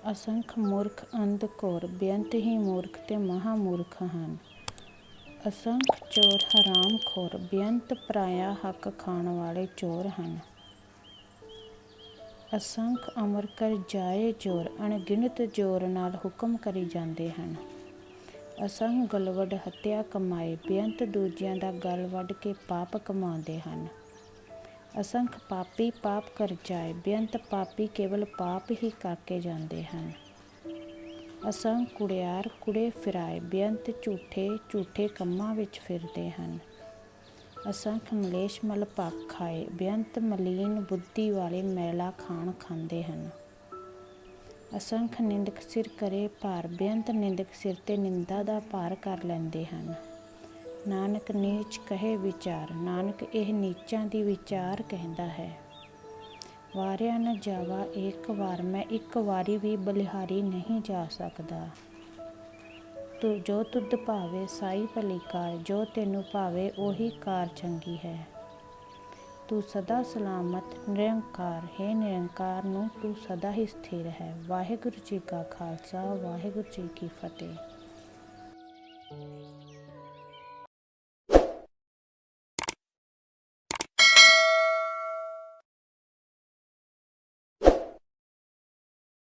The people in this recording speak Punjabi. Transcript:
ਅਸੰਖ ਮੂਰਖ ਅੰਧ ਘੋਰ, ਬੇਅੰਤ ਹੀ ਮੂਰਖ ਤੇ ਮਹਾ ਮੂਰਖ ਹਨ। ਅਸੰਖ ਚੋਰ ਹਰਾਮ ਖੋਰ, ਬੇਅੰਤ ਪਰਾਇਆ ਹੱਕ ਖਾਣ ਵਾਲੇ ਚੋਰ ਹਨ। ਅਸੰਖ ਅਮਰ ਕਰ ਜਾਏ ਚੋਰ ਅਣਗਿਣਤ ਚੋਰ ਨਾਲ ਹੁਕਮ ਕਰੀ ਜਾਂਦੇ ਹਨ। ਅਸੰਖ ਗਲਵੜ ਹੱਤਿਆ ਕਮਾਏ, ਬੇਅੰਤ ਦੂਜਿਆਂ ਦਾ ਗਲ ਵੱਢ ਕੇ ਪਾਪ ਕਮਾਉਂਦੇ ਹਨ। ਅਸੰਖ ਪਾਪੀ ਪਾਪ ਕਰ ਜਾਏ, ਬੇਅੰਤ ਪਾਪੀ ਕੇਵਲ ਪਾਪ ਹੀ ਕਰਕੇ ਜਾਂਦੇ ਹਨ। ਅਸੰਖ ਕੁੜਿਆਰ ਕੁੜੇ ਫਿਰਾਏ, ਬੇਅੰਤ ਝੂਠੇ ਝੂਠੇ ਕੰਮਾਂ ਵਿੱਚ ਫਿਰਦੇ ਹਨ। ਅਸੰਖ ਮਲੇਸ਼ ਮਲ ਪਾਪ ਖਾਏ, ਬੇਅੰਤ ਮਲੀਨ ਬੁੱਧੀ ਵਾਲੇ ਮੈਲਾ ਖਾਣ ਖਾਂਦੇ ਹਨ। ਅਸੰਖ ਨਿੰਦਕ ਸਿਰ ਕਰੇ ਭਾਰ, ਬੇਅੰਤ ਨਿੰਦਕ ਸਿਰ ਤੇ ਨਿੰਦਾ ਦਾ ਭਾਰ ਕਰ ਲੈਂਦੇ ਹਨ। ਨਾਨਕ ਨੀਚ ਕਹੇ ਵਿਚਾਰ, ਨਾਨਕ ਇਹ ਨੀਚਾਂ ਦੀ ਵਿਚਾਰ ਕਹਿੰਦਾ ਹੈ। ਵਾਰਿਆ ਨ ਜਾਵਾ ਇੱਕ ਵਾਰ, ਮੈਂ ਇੱਕ ਵਾਰੀ ਵੀ ਬਲਿਹਾਰੀ ਨਹੀਂ ਜਾ ਸਕਦਾ। ਤੂੰ ਜੋ ਤੁਧ ਭਾਵੇ ਸਾਈ ਭਲੀ ਕਾਰ, ਜੋ ਤੈਨੂੰ ਭਾਵੇ ਉਹੀ ਕਾਰ ਚੰਗੀ ਹੈ। ਤੂੰ ਸਦਾ ਸਲਾਮਤ, ਨਿਰੰਕਾਰ, ਹੈ ਨਿਰੰਕਾਰ ਨੂੰ ਤੂੰ ਸਦਾ ਹੀ ਸਥਿਰ ਹੈ। ਵਾਹਿਗੁਰੂ ਜੀ ਕਾ ਖਾਲਸਾ, ਵਾਹਿਗੁਰੂ ਜੀ ਕੀ ਫਤਿਹ।